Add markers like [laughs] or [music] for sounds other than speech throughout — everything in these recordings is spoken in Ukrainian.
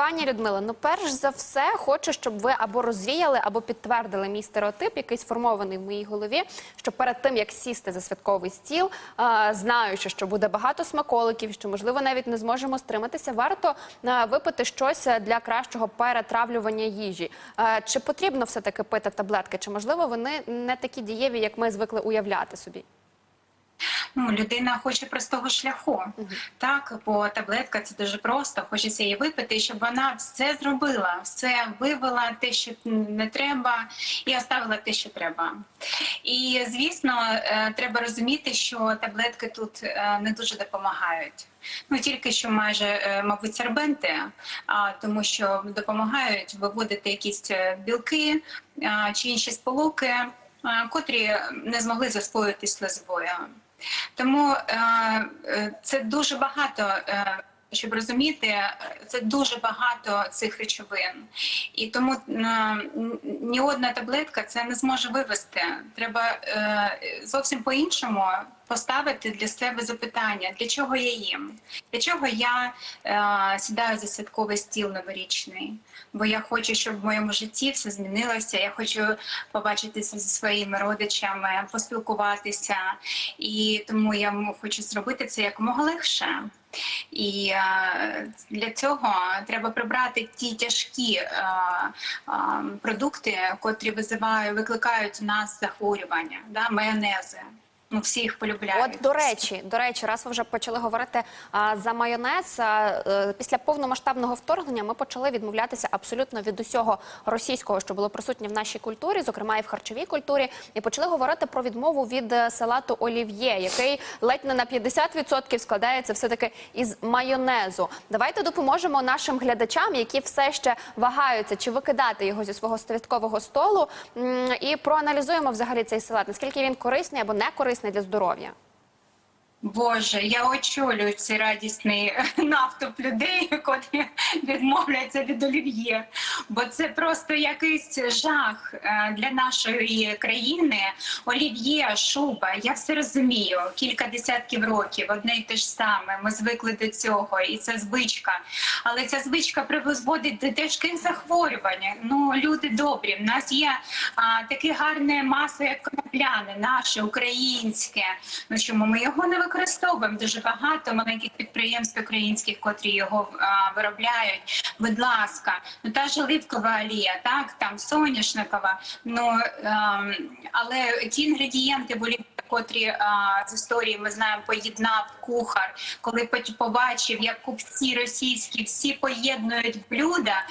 Пані Людмила, ну перш за все, хочу, щоб ви або розвіяли, або підтвердили мій стереотип, який сформований в моїй голові. Що перед тим як сісти за святковий стіл, знаючи, що буде багато смаколиків, що можливо навіть не зможемо стриматися, варто випити щось для кращого перетравлювання їжі. Чи потрібно все таки пити таблетки? Чи можливо вони не такі дієві, як ми звикли уявляти собі? Ну, людина хоче простого шляху. Так, бо таблетка це дуже просто. Хочеться її випити, щоб вона все зробила, все вивела те, що не треба, і оставила те, що треба. І звісно, е, треба розуміти, що таблетки тут е, не дуже допомагають. Ну тільки що майже, е, мабуть, сербенти, а тому що допомагають виводити якісь білки чи інші сполуки, котрі не змогли засвоїтись слизовою. Тому е, е, це дуже багато. Щоб розуміти, це дуже багато цих речовин, і тому ні одна таблетка це не зможе вивести. Треба е, зовсім по-іншому поставити для себе запитання, для чого я їм, для чого я е, сідаю за святковий стіл новорічний. Бо я хочу, щоб в моєму житті все змінилося. Я хочу побачитися зі своїми родичами, поспілкуватися, і тому я хочу зробити це якомога легше. І е, для цього треба прибрати ті тяжкі е, е, продукти, котрі викликають у нас захворювання, да, майонези. Ну, всі їх полюбляють. От до речі, до речі, раз ви вже почали говорити а, за майонез. А, е, після повномасштабного вторгнення ми почали відмовлятися абсолютно від усього російського, що було присутнє в нашій культурі, зокрема і в харчовій культурі, і почали говорити про відмову від е, салату олів'є, який ледь не на 50% складається все таки із майонезу. Давайте допоможемо нашим глядачам, які все ще вагаються, чи викидати його зі свого святкового столу, і проаналізуємо взагалі цей салат, наскільки він корисний або не корисний для здоров'я. Боже, я очолюю цей радісний [laughs] навтоп людей, [laughs] котрі відмовляються від олів'є. Бо це просто якийсь жах е, для нашої країни. Олів'є, шуба, я все розумію. Кілька десятків років одне й те ж саме. Ми звикли до цього, і це звичка. Але ця звичка призводить до тяжких захворювань. Ну, люди добрі. В нас є а, таке гарне масло, як конопляне, наше українське. Ну чому ми його не використовуємо? Дуже багато маленьких підприємств українських, котрі його а, виробляють. Будь ласка, ну та ж оливкова олія, так там соняшникова. Ну а, але ті інгредієнти олівці, котрі з історії ми знаємо, поєднав кухар, коли побачив, як купці російські всі поєднують блюда.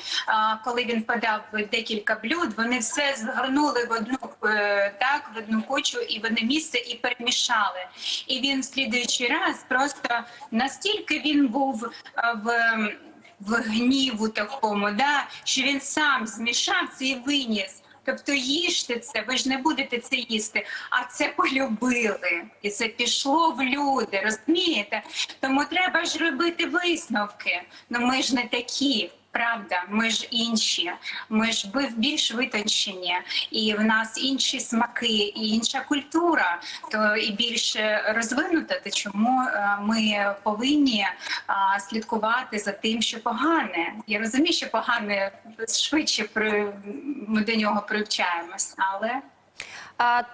Коли він подав декілька блюд, вони все згорнули в одну е, так, в одну кучу і в одне місце і перемішали. І він в слідуючий раз просто настільки він був в. В гніву такому, да, що він сам змішав це і виніс. Тобто їжте це, ви ж не будете це їсти, а це полюбили, і це пішло в люди, розумієте? Тому треба ж робити висновки. Ну ми ж не такі. Правда, ми ж інші, ми ж ви- більш витончені, і в нас інші смаки, і інша культура, то і більше розвинута. То чому е, ми повинні слідкувати за тим, що погане? Я розумію, що погане швидше при ми до нього привчаємось, але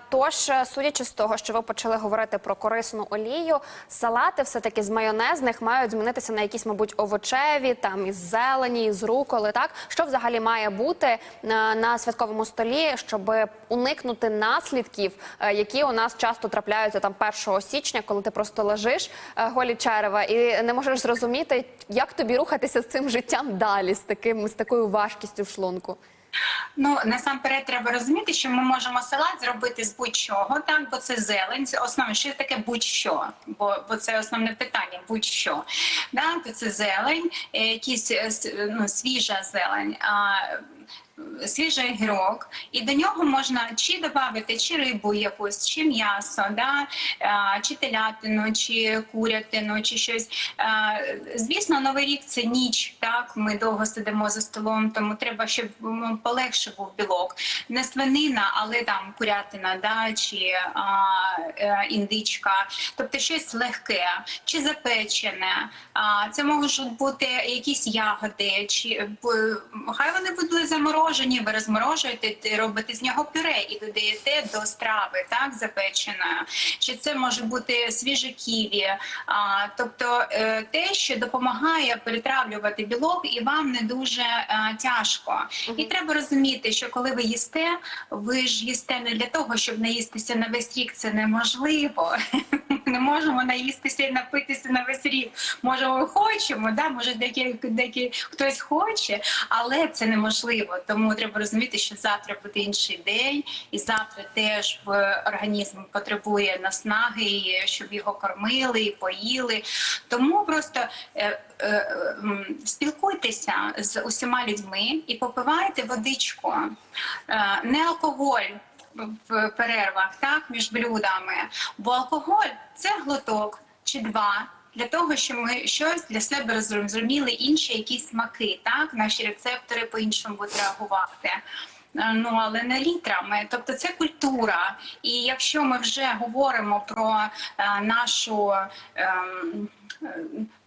Тож, е, судячи з того, що ви почали говорити про корисну олію, салати все-таки з майонезних мають змінитися на якісь, мабуть, овочеві, там із зелені, з руколи. Так що взагалі має бути е, на святковому столі, щоб уникнути наслідків, е, які у нас часто трапляються там 1 січня, коли ти просто лежиш голі черева і не можеш зрозуміти, як тобі рухатися з цим життям далі, з таким з такою важкістю в шлунку. Ну насамперед треба розуміти, що ми можемо салат зробити з будь-чого, так бо це зелень. Це основне, що таке будь-що, бо, бо це основне питання. Будь-що да, то це зелень, е, якісь е, ну, свіжа зелень. А свіжий огірок, і до нього можна чи додати чи рибу якусь, чи м'ясо, да? е, чи телятину, чи курятину, чи щось. Е, Звісно, новий рік це ніч. Так, ми довго сидимо за столом, тому треба, щоб м, полегше був білок. Не свинина, але там курятина, да? чи а, е, індичка, тобто щось легке, чи запечене. А, це можуть бути якісь ягоди, чи хай вони будуть заморожені, ви розморожуєте, робите з нього пюре і додаєте до страви, так запеченої. Чи це може бути свіже ківі, а, тобто е, те, що допомагає перетравлювати білок, і вам не дуже е, тяжко. І треба розуміти, що коли ви їсте, ви ж їсте не для того, щоб наїстися на весь рік. Це неможливо. [laughs] Ми не можемо наїстися і напитися на весь рік. Може, ми хочемо, да? може, деякі, деякі хтось хоче, але це неможливо. Тому треба розуміти, що завтра буде інший день, і завтра теж в організм потребує наснаги, щоб його кормили, і поїли. Тому просто е, е, спілкуйтеся з усіма людьми і попивайте водичку, Е, не алкоголь в перервах, так між блюдами. Бо алкоголь це глоток чи два. Для того, щоб ми щось для себе розуміли, інші якісь смаки, так наші рецептори по-іншому будуть реагувати. Е, Ну але не літрами, тобто це культура. І якщо ми вже говоримо про е, нашу е,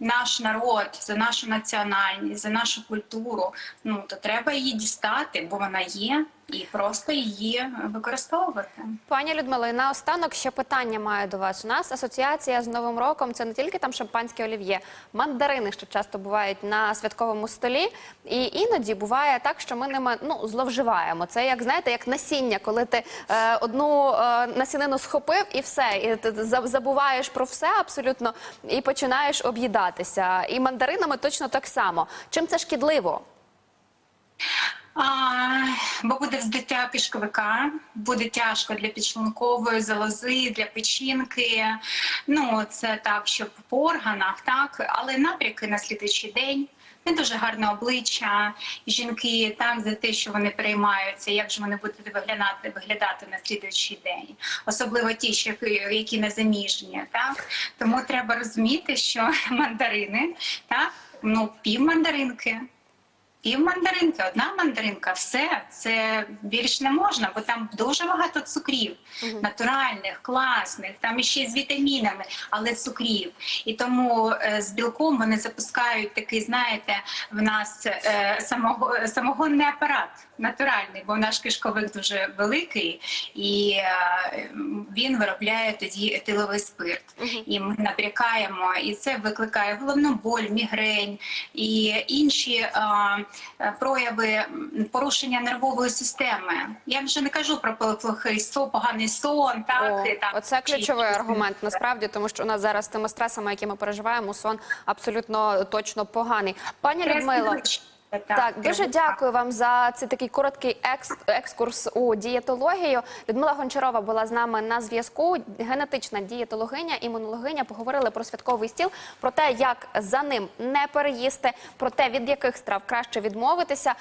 наш народ, за нашу національність, за нашу культуру, ну то треба її дістати, бо вона є, і просто її використовувати. Пані Людмило, і наостанок ще питання маю до вас. У нас асоціація з Новим роком це не тільки там шампанське олів'є, мандарини, що часто бувають на святковому столі. І іноді буває так, що ми ними ну зловживаємо. Це як знаєте, як насіння, коли ти е, одну е, насінину схопив і все, і ти забуваєш про все абсолютно і починаєш об'їдатися. І мандаринами точно так само. Чим це шкідливо? Бо буде вздуття кишковика, буде тяжко для підшлункової залози, для печінки. Ну це так, щоб по органах, так, але напряки на слідуючий день. Не дуже гарне обличчя, жінки так за те, що вони переймаються, як же вони будуть виглядати, виглядати на слідуючий день, особливо ті, що які не заміжні, так тому треба розуміти, що [laughs] мандарини, так ну пів мандаринки. Пів мандаринки, одна мандаринка, все це більш не можна, бо там дуже багато цукрів, натуральних, класних, там іще з вітамінами, але цукрів. І тому е, з білком вони запускають такий, знаєте, в нас е, самого, самогонний апарат натуральний, бо наш кишковик дуже великий, і е, він виробляє тоді етиловий спирт. І ми набрякаємо, і це викликає головну боль, мігрень і інші е, прояви порушення нервової системи. Я вже не кажу про плохий сон, поганий сон, так О, і так оце чи- ключовий аргумент насправді, тому що у нас зараз з тими стресами, які ми переживаємо, сон абсолютно точно поганий. Пані Людмило. Так, дуже дякую вам за цей такий короткий екс- екскурс у дієтологію. Людмила Гончарова була з нами на зв'язку. Генетична дієтологиня, імунологиня. Поговорили про святковий стіл, про те, як за ним не переїсти, про те, від яких страв краще відмовитися.